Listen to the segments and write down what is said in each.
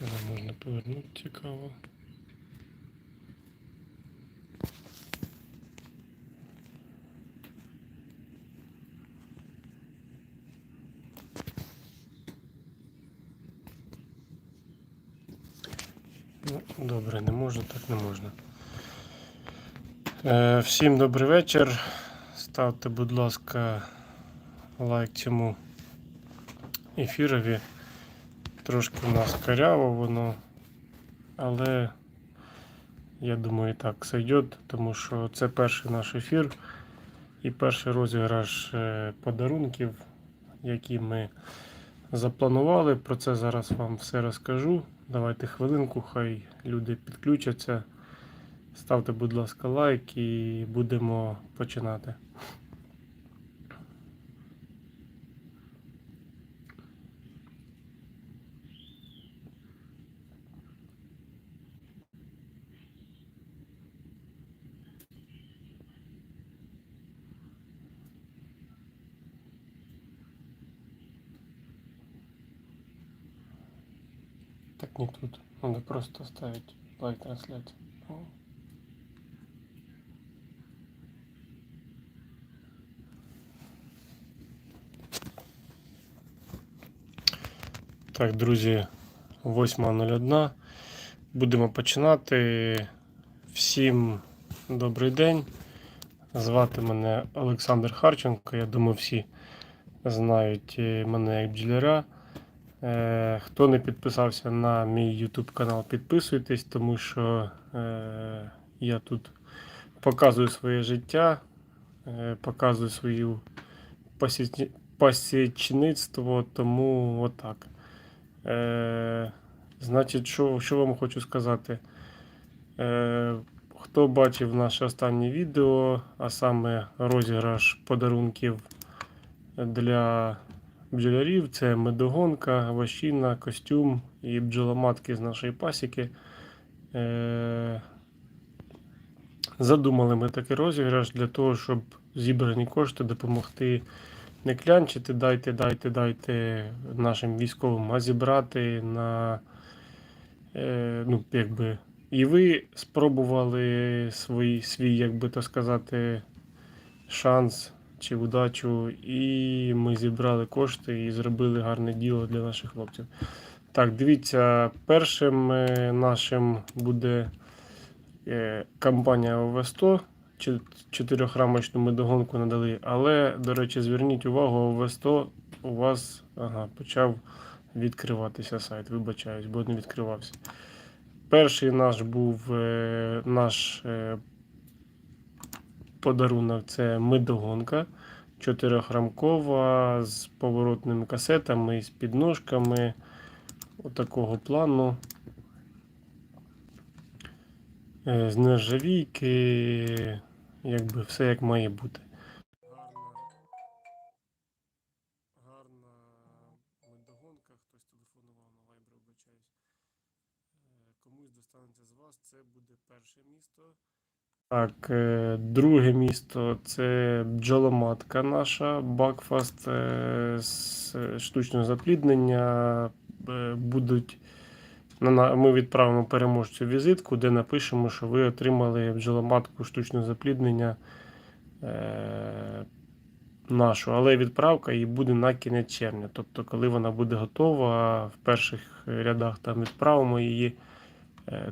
Не можна повернути цікаво. Ну, добре, не можна, так не можна. Е, всім добрий вечір. Ставте, будь ласка, лайк цьому ефірові. Трошки в нас каряво воно, але я думаю, так сойдет, тому що це перший наш ефір і перший розіграш е, подарунків, які ми запланували. Про це зараз вам все розкажу. Давайте хвилинку, хай люди підключаться. Ставте, будь ласка, лайк і будемо починати. Так не тут. Надо просто ставить лайк трансляции. Так, друзі, 8.01. Будемо починати. Всім добрий день. Звати мене Олександр Харченко. Я думаю, всі знають е, мене як бджоляра. Е, Хто не підписався на мій YouTube канал, підписуйтесь, тому що е, я тут показую своє життя, е, показую свою пасічництво, тому отак. Значить, що, що вам хочу сказати? Хто бачив наше останнє відео, а саме розіграш подарунків для бджолярів, це медогонка, ващина, костюм і бджоломатки з нашої пасіки. Е, задумали ми такий розіграш для того, щоб зібрані кошти допомогти не клянчити, дайте, дайте, дайте нашим військовим, а зібрати на е, ну, якби. І ви спробували свій, свій, як би то сказати, шанс чи удачу, і ми зібрали кошти і зробили гарне діло для наших хлопців. Так, дивіться, першим е, нашим буде е, компанія ОВ100. Чо- Чотирьохрамочну медогонку надали. Але, до речі, зверніть увагу, ОВ100 у вас ага, почав відкриватися сайт. Вибачаюсь, бо не відкривався. Перший наш був е, наш подарунок це медогонка. Чотирьохрамкова з поворотними касетами, з підножками. Отакого плану. Е, З нержавійки, якби все як має бути. Гарна, медогонка, хтось телефонував на Viber, вибачаюсь. Е, Комусь достанеться з вас, це буде перше місто. Так, е, друге місто це бджоломатка наша, Бакфаст е, з е, штучного запліднення. Будуть ми відправимо переможцю візитку, де напишемо, що ви отримали бджоломатку штучного запліднення нашу, але відправка її буде на кінець червня. Тобто, коли вона буде готова, в перших рядах там відправимо її,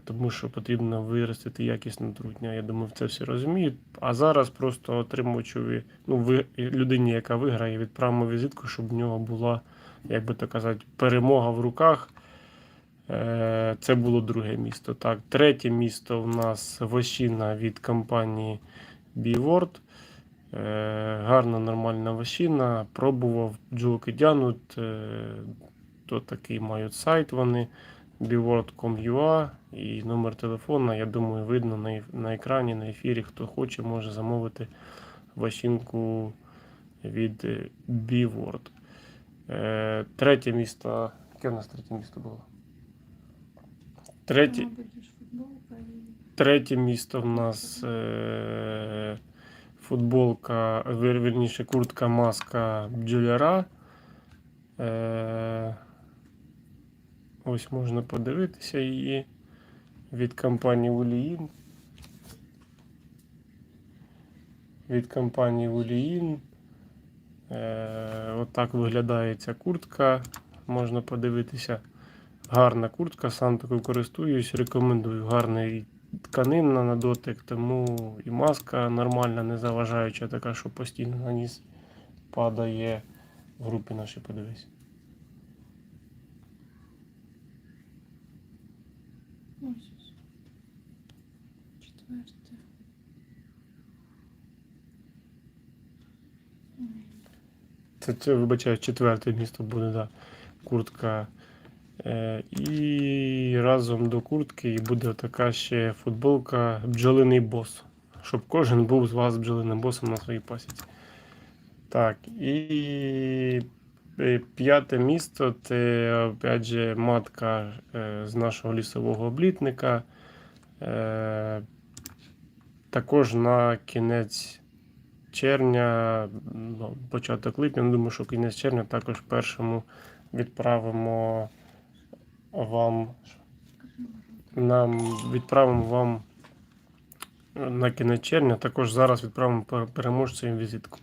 тому що потрібно виростити якісну трутню. Я думаю, це всі розуміють. А зараз просто отримувачеві, ну, ви, людині, яка виграє, відправимо візитку, щоб в нього була, як би то казати, перемога в руках. Е, Це було друге місто. Так, третє місто в нас вощина від компанії BeWord. Е, Гарна, нормальна вощина. Пробував е, То такий мають сайт вони bword.com.ua і номер телефона. Я думаю, видно на, на екрані, на ефірі. Хто хоче, може замовити вощинку від е, BeWord. Е, Третє місто. Яке в нас третє місто було? Третє, третє місто в нас е, футболка, вір- вірніше, куртка, маска бджоляра. Е, Ось можна подивитися її від компанії Уліїн. Від компанії Уліїн. Е, отак виглядає ця куртка. Можна подивитися. Гарна куртка, сам такою користуюсь, рекомендую. Гарний тканина на дотик, тому і маска нормальна, не заважаюча, така, що постійно на ніс падає. В групі нашій подивись. Ось. ось. Четверте. Це, це вибачаю, четверте місто буде, да. Куртка. Е, і разом до куртки буде така ще футболка бджолиний бос. Щоб кожен був з вас бджолиним босом на своїй пасіці. Так, і е, п'яте місто це опять же матка е, з нашого лісового облітника. Також на кінець червня, ну, початок липня, ну, думаю, що кінець червня також першому відправимо вам. Нам відправимо вам на кінець червня. Також зараз відправимо пер- переможцю візитку.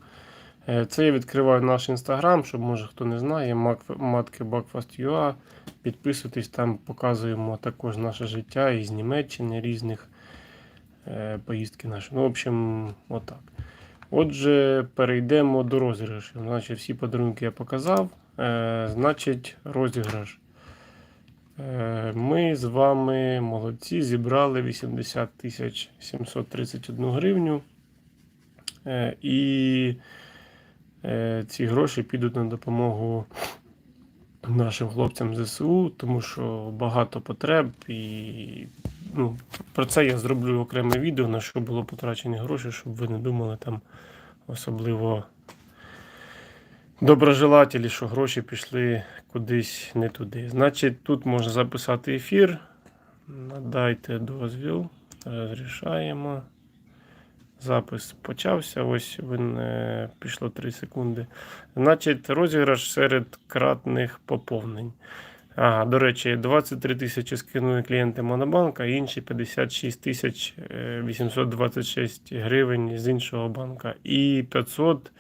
Е, Це я відкриваю наш інстаграм, щоб може хто не знає, матки Backfast.ua. Підписуйтесь, там показуємо також наше життя із Німеччини, різних поїздки наші. Ну, в общем, отак. Отже, перейдемо до розіграшів. Значить, всі подарунки я показав. Е, значить, розіграш. Е, ми з вами молодці, зібрали 80 тисяч 731 гривню. Е, і е, ці гроші підуть на допомогу нашим хлопцям ЗСУ, тому що багато потреб і ну, про це я зроблю окреме відео, на що було потрачені гроші, щоб ви не думали там особливо доброжелателі, що гроші пішли кудись не туди. Значить, тут можна записати ефір. Надайте дозвіл. Розрішаємо. Запис почався. Ось він пішло 3 секунди. Значить, розіграш серед кратних поповнень. Ага, до речі, 23 тисячі скинули клієнти Монобанка, інші 56 тисяч е, 826 гривень з іншого банка. І 500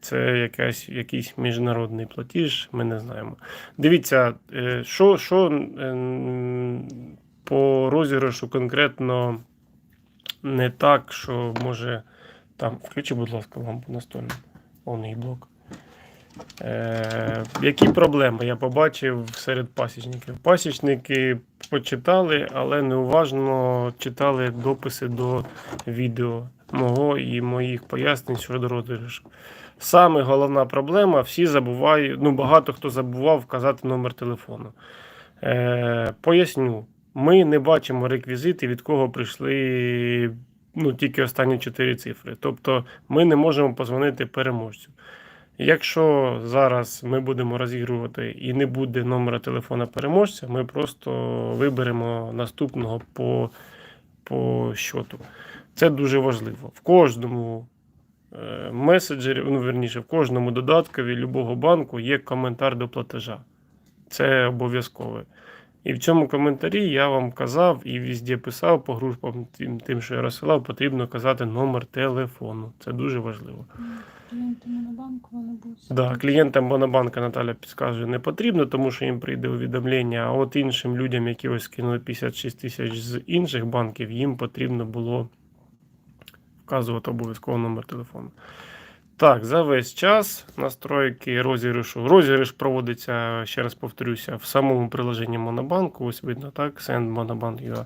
це якась, якийсь міжнародний платіж, ми не знаємо. Дивіться, е, що, що по розіграшу конкретно не так, що може там. Включи, будь ласка, лампу настольну. Повний блок. Е, які проблеми я побачив серед пасічників? Пасічники почитали, але неуважно читали дописи до відео мого і моїх пояснень щодо розіграшу. Саме головна проблема, всі забувають, ну багато хто забував вказати номер телефону. Е, поясню, ми не бачимо реквізити, від кого прийшли ну, тільки останні чотири цифри. Тобто ми не можемо позвонити переможцю. Якщо зараз ми будемо розігрувати і не буде номера телефона переможця, ми просто виберемо наступного по, по щоту. Це дуже важливо. В кожному е, меседжері, ну верніше, в кожному додаткові любого банку є коментар до платежа. Це обов'язкове. І в цьому коментарі я вам казав і везде писав по групам тим, тим, що я розсилав, потрібно казати номер телефону. Це дуже важливо. Клієнти Монобанку вони будуть. Да, клієнтам Монобанка Наталя підказує, не потрібно, тому що їм прийде увідомлення. А от іншим людям, які ось скинули 56 тисяч з інших банків, їм потрібно було вказувати обов'язково номер телефону. Так, за весь час настройки розіграшу. Розіграш проводиться, ще раз повторюся, в самому приложенні Монобанку. Ось видно так, Send Monobank UA.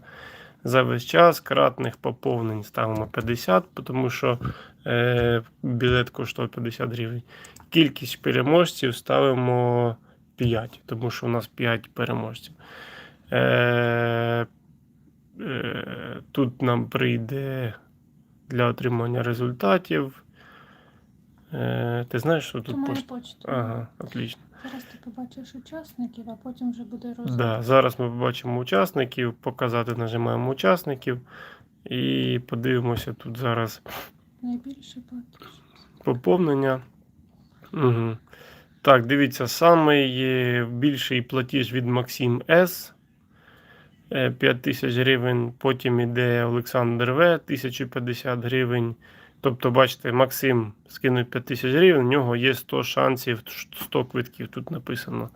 За весь час кратних поповнень ставимо 50, тому що е, білет коштує 50 гривень. Кількість переможців ставимо 5, тому що у нас 5 переможців. Е, е, тут нам прийде для отримання результатів. Е, ти знаєш, що тут почта. Ага, отлично. Зараз ти побачиш учасників, а потім вже буде розгляд. Да, зараз ми побачимо учасників, показати нажимаємо учасників і подивимося тут зараз Найбільше платіж. поповнення. Угу. Так, дивіться, самий е, більший платіж від Максим С. 5 тисяч гривень. Потім іде Олександр В. 1050 гривень. Тобто, бачите, Максим скинув 5 тисяч гривень, у нього є 100 шансів, 100 квитків тут написано.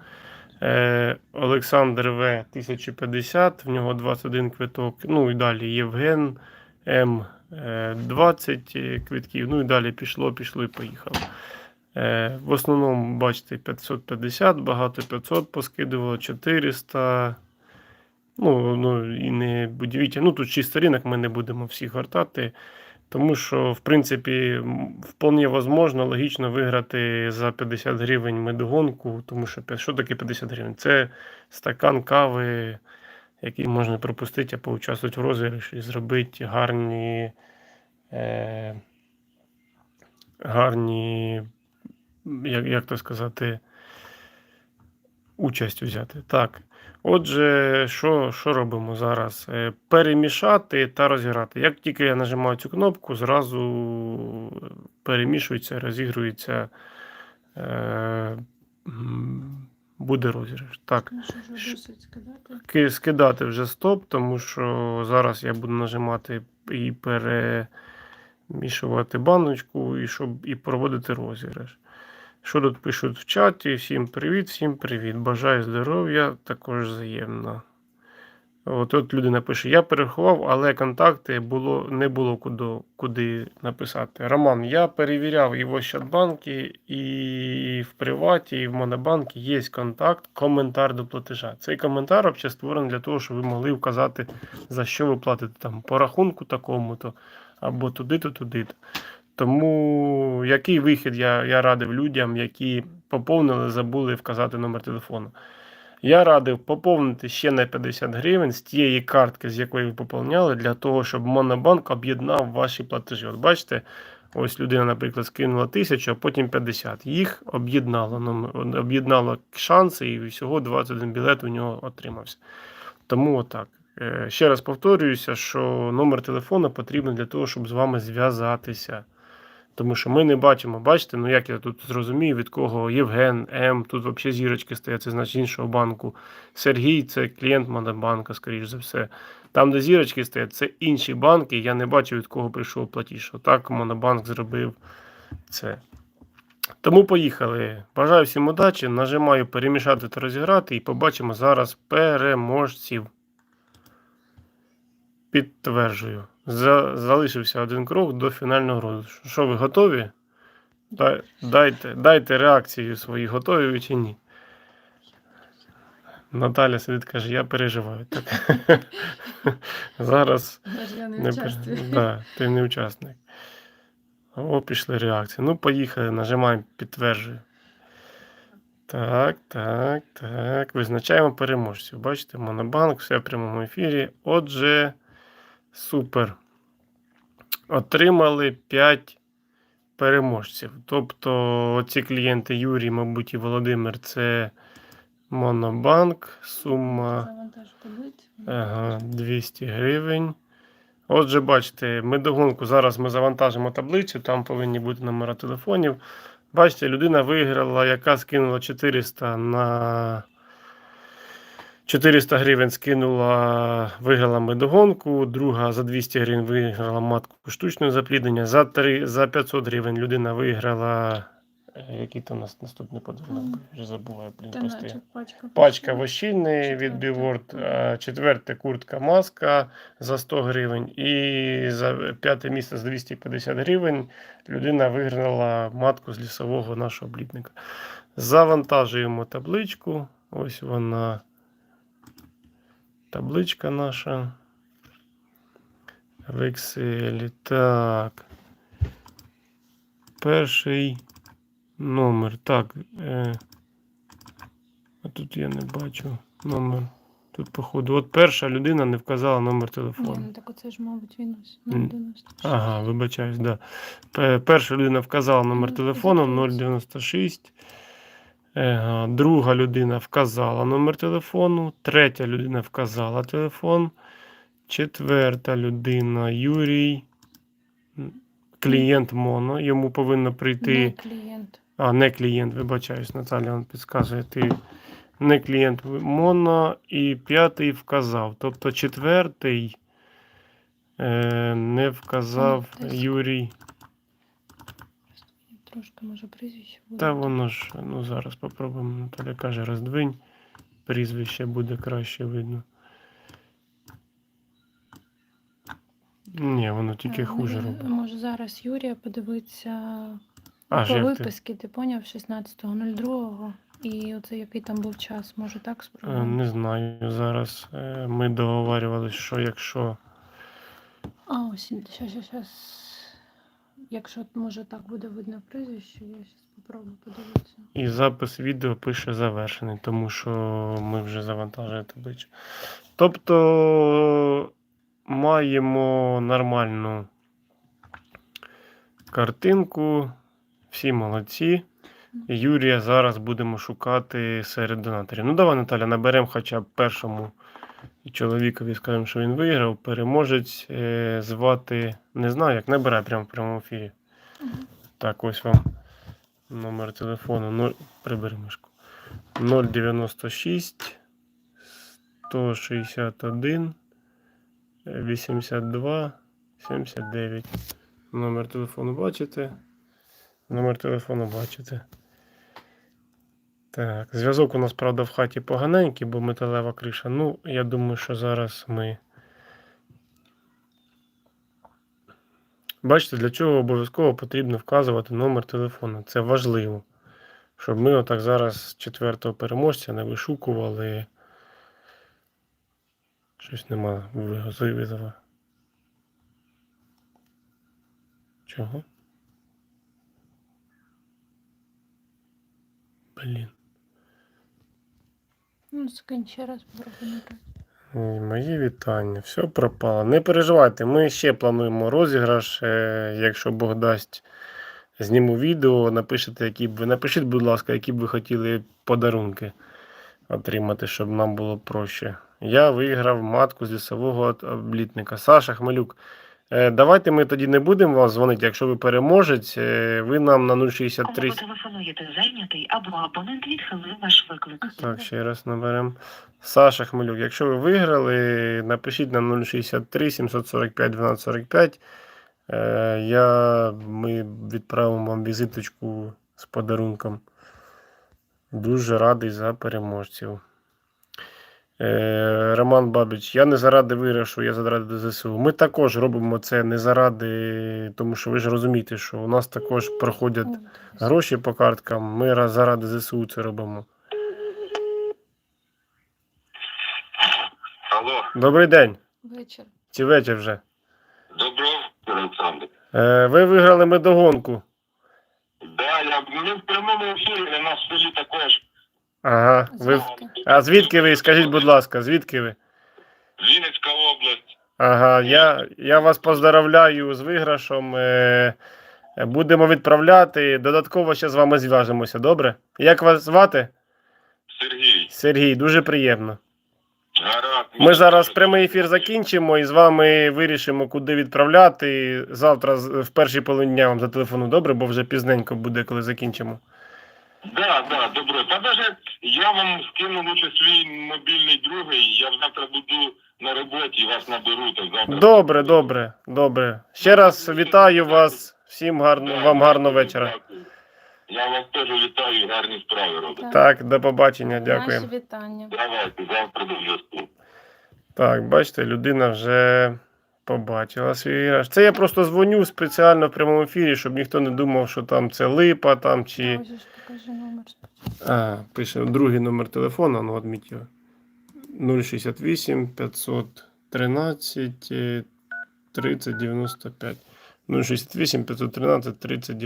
Е, Олександр В. 1050, в нього 21 квиток. Ну і далі Євген М. е, 20 квитків. Ну і далі пішло, пішло і поїхало. Е, В основному, бачите, 550, багато 500 поскидувало, 400. Ну, ну і не будівіть. Ну, тут чисто ринок, ми не будемо всіх гортати. Тому що, в принципі, вполне возможно, логічно виграти за 50 гривень медогонку, тому що що таке 50 гривень? Це стакан кави, який можна пропустити, а поучаствувати в розіграші і зробити гарні, е, гарні, як, як то сказати, участь взяти. Так. Отже, що, що робимо зараз? Е, Перемішати та розіграти. Як тільки я нажимаю цю кнопку, зразу перемішується, розігрується, е, буде розіграш. Так. Ну, скидати. Скидати вже стоп, тому що зараз я буду нажимати і перемішувати баночку, і щоб і проводити розіграш. Що тут пишуть в чаті? Всім привіт, всім привіт. Бажаю здоров'я, також взаємно. От тут людина пише: Я перерахував, але контакти було, не було куди, куди написати. Роман, я перевіряв і в Ощадбанкі, і в Приваті, і в Монобанкі є контакт, коментар до платежа. Цей коментар взагалі створений для того, щоб ви могли вказати, за що ви платите там по рахунку такому-то, або туди-то, туди-то. Тому який вихід я, я радив людям, які поповнили, забули вказати номер телефону. Я радив поповнити ще на 50 гривень з тієї картки, з якої ви поповняли, для того, щоб Монобанк об'єднав ваші платежі. От бачите, ось людина, наприклад, скинула 1000, а потім 50. Їх об'єднало, номер- об'єднало шанси, і всього 21 білет у нього отримався. Тому отак. Е, Ще раз повторююся, що номер телефону потрібен для того, щоб з вами зв'язатися. Тому що ми не бачимо, бачите, ну як я тут зрозумію, від кого Євген М, тут взагалі зірочки стоять, це значить іншого банку. Сергій це клієнт Монобанка, скоріш за все. Там, де зірочки стоять, це інші банки. Я не бачу, від кого прийшов платіж. Отак Монобанк зробив це. Тому поїхали. Бажаю всім удачі. Нажимаю перемішати та розіграти і побачимо зараз переможців. Підтверджую. За, залишився один крок до фінального розіграшу. Що ви готові? Дайте, дайте реакцію свої, готові ви чи ні. Наталя сидить каже, я переживаю. Так. Зараз я не не да, ти не учасник. О, пішли реакції. Ну, поїхали, нажимаємо підтверджую. Так, так, так. Визначаємо переможців. Бачите, Монобанк, все в прямому ефірі. Отже, супер. Отримали 5 переможців. Тобто, ці клієнти Юрій, мабуть, і Володимир це Монобанк. Сума. Ага, 200 гривень. Отже, бачите, медогонку зараз ми завантажимо таблицю, там повинні бути номера телефонів. Бачите, людина виграла, яка скинула 400 на 400 гривень скинула, виграла медогонку, друга за 200 гривень виграла матку штучного запліднення. За, 3, за 500 гривень людина виграла. е, Який у нас наступний подарунок? Вже забуваю, блін, Та пачка. Пачка вощини від Біворд, а четверте куртка маска за 100 гривень. І за п'яте місце за 250 гривень людина виграла матку з лісового нашого блідника. Завантажуємо табличку. Ось вона. Табличка наша. В Excel. Так. Перший номер. Так. Е, а тут я не бачу номер. Тут, походу, от перша людина не вказала номер Ні, телефону. ну так оце ж, мабуть, він ось 096. Ага, вибачаюсь, да. Перша людина вказала номер Ну, телефону 096. Друга людина вказала номер телефону. Третя людина вказала телефон. Четверта людина Юрій. Клієнт Моно. Йому повинно прийти. Не клієнт. А, не клієнт, вибачаюсь, Наталя вам підказує. Ти не клієнт Моно і п'ятий вказав. Тобто четвертий е, не вказав. Юрій. Трошки може прізвище буде. Та воно ж, ну зараз попробуємо. Наталя каже, роздвинь. Прізвище буде краще видно. Ні, воно тільки А, хуже може- робить. Може зараз Юрія подивитися Аж по як ти? виписки, ти поняв 16.02 і оце який там був час, може так Е, спробуємо? Не знаю. Зараз е, ми договарювалися, що якщо. А, ось, щас, щас. Якщо може так буде видно прізвище, я зараз спробую подивитися. І запис відео пише завершений, тому що ми вже завантажили табличку. Тобто маємо нормальну картинку. Всі молодці. Юрія зараз будемо шукати серед донаторів. Ну, давай, Наталя, наберемо хоча б першому чоловікові, скажемо, що він виграв. Переможець е, звати. Не знаю, як набирай прямо в прямому ефірі. Мгм. Так, ось вам номер телефону. 0, прибери мишку. 096 161 82 79. Номер телефону бачите? Номер телефону бачите. Так, зв'язок у нас, правда, в хаті поганенький, бо металева криша. Ну, я думаю, що зараз ми. Бачите, для чого обов'язково потрібно вказувати номер телефону. Це важливо. Щоб ми отак зараз четвертого переможця не вишукували. Щось нема визова. Чого? Блін. Ну, скинь ще раз. Ой, Мої вітання. Все пропало. Не переживайте, ми ще плануємо розіграш. Е, Якщо Бог дасть, зніму відео, напишете, які б ви. Напишіть, будь ласка, які б ви хотіли подарунки отримати, щоб нам було проще. Я виграв матку з лісового облітника. Саша Хмелюк. Е, Давайте ми тоді не будемо вас дзвонити. Якщо ви переможець, е, ви нам на Кому 063. ви телефонуєте зайнятий або абонент відхилив ваш виклик. Так, ще раз наберемо. Саша Хмелюк, якщо ви виграли, напишіть на 063 745 1245. Е, я, ми відправимо вам візиточку з подарунком. Дуже радий за переможців. Е, Роман Бабич, я не заради виграшу, я заради ЗСУ. Ми також робимо це не заради, тому що ви ж розумієте, що у нас також проходять гроші по карткам. Ми заради ЗСУ це робимо. Алло, Добрий день. Вечір. Чи вечір вже? доброго Олександр. Е, ви виграли медогонку. Да, я ми в прямому ефірі на нас в селі також. Ага. Ви... А звідки ви? Скажіть, будь ласка, звідки ви? Вінницька область. Ага, я, я вас поздравляю з виграшом. Е, будемо відправляти. Додатково ще з вами зв'яжемося, добре? Як вас звати? Сергій. Сергій, дуже приємно. Гаразд. Ми зараз прямий ефір закінчимо і з вами вирішимо, куди відправляти. Завтра в першій половині дня вам зателефоную, добре, бо вже пізненько буде, коли закінчимо. Да, да, добре. Та даже я вам скину лучше свій мобільний другий. Я завтра буду на роботі, вас наберу, так завтра. Добре, добре, добре. Ще раз вітаю вас. Всім гарно, Да, вам гарного дякую, вечора. дякую. Я вас теж вітаю, гарні справи робите. Так, до побачення, дякую. Наші вітання. Давайте, завтра до зв'язку. Так, бачите, людина вже побачила свій іграш. Це я просто дзвоню спеціально в прямому ефірі, щоб ніхто не думав, що там це липа там чи. А, пише другий номер телефону, ну адміть його. 068 513 е, 30 95. 068 513 30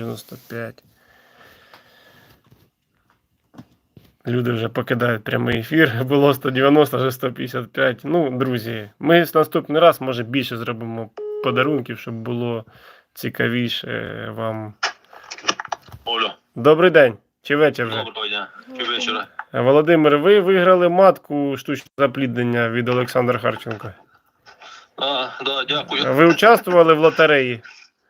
Люди вже покидають прямий ефір. Було 190, вже 155. Ну, друзі, ми наступний раз, може, більше зробимо подарунків, щоб було цікавіше вам. Оля, Добрий день. Чи вечір вже? доброго дня. І вечора. Володимир, ви виграли матку штучне запліднення від Олександра Харченка. А, да, дякую. Ви участвували в лотереї?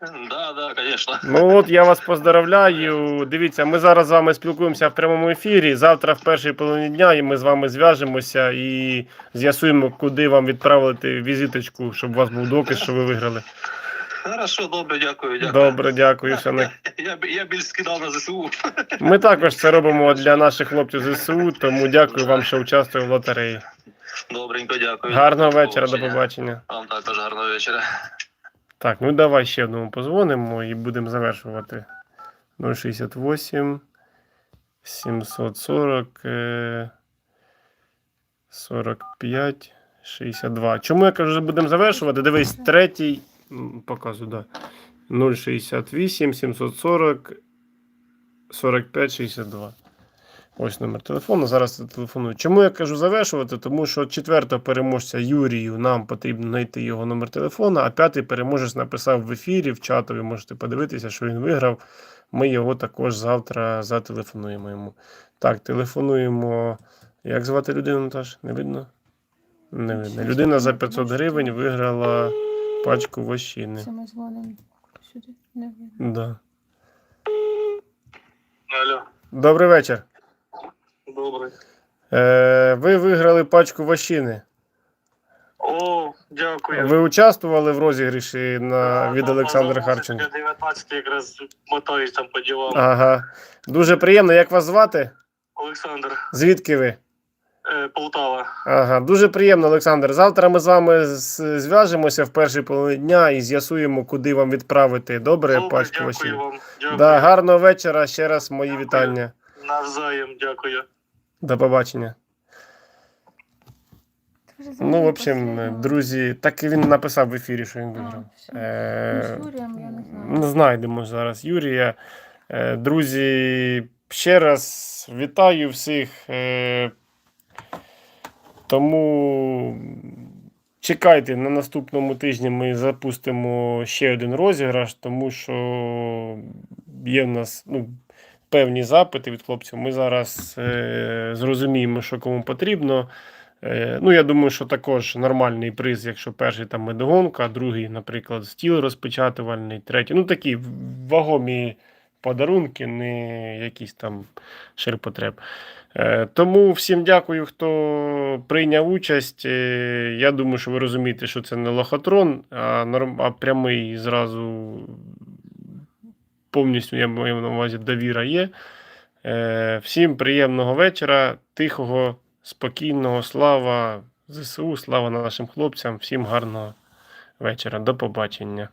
Да, Да, конечно. Ну от я вас поздравляю. Дивіться, ми зараз з вами спілкуємося в прямому ефірі. Завтра в першій половині дня і ми з вами зв'яжемося і з'ясуємо, куди вам відправити візиточку, щоб у вас був доказ, що ви виграли. Хорошо, добре, дякую, дякую. Добре, дякую. На Я, я більш скидав на ЗСУ. Ми також це робимо для наших хлопців ЗСУ, тому дякую вам, що участвуєте в лотереї. Добренько, дякую. Гарного вечора, до побачення. Вам також гарного вечора. Так, ну давай ще одному позвонимо і будемо завершувати. 068 740 е, 45 62. Чому я кажу, що будемо завершувати? Дивись, третій. м, Показую, да. 068 740 45 62. Ось номер телефону. Зараз я телефоную. Чому я кажу завершувати? Тому що четвертого переможця Юрію нам потрібно знайти його номер телефону, а п'ятий переможець написав в ефірі, в чатові можете подивитися, що він виграв. Ми його також завтра зателефонуємо йому. Так, телефонуємо. Як звати людину, Наташ? Не видно? Не видно. Людина за 500 гривень виграла пачку вощини. Це ми дзвонимо сюди. Не видно. Да. Алло, Добрий вечір. Добре. Е, ви виграли пачку вощини. О, дякую. Ви участвували в розіграші на, від Олександра Харченка? 19 якраз мотаюсь там по ділам. Ага. Дуже приємно. Як вас звати? Олександр, Звідки ви? е, Полтава. Ага, дуже приємно, Олександр. Завтра ми з вами з- зв'яжемося в першій половині дня і з'ясуємо, куди вам відправити. Добре, Добре, пачку дякую вам. Дякую. Да, гарного вечора. Ще раз мої Дякую. вітання. Навзаєм, дякую. До побачення. Ну, в общем, друзі, так і він написав в ефірі, що він виграв. Е, не знаю. Знайдемо зараз Юрія. Е, Друзі, ще раз вітаю всіх. Е, Тому чекайте, на наступному тижні ми запустимо ще один розіграш, тому що є в нас ну, певні запити від хлопців. Ми зараз е, зрозуміємо, що кому потрібно. Е, ну, я думаю, що також нормальний приз, якщо перший там медогонка, другий, наприклад, стіл розпечатувальний, третій. Ну, такі вагомі подарунки, не якісь там ширпотреб. Е, тому всім дякую, хто прийняв участь. Е, я думаю, що ви розумієте, що це не лохотрон, а, прямий зразу повністю я маю на увазі довіра є. Е, всім приємного вечора, тихого, спокійного, слава ЗСУ, слава нашим хлопцям, всім гарного вечора. До побачення.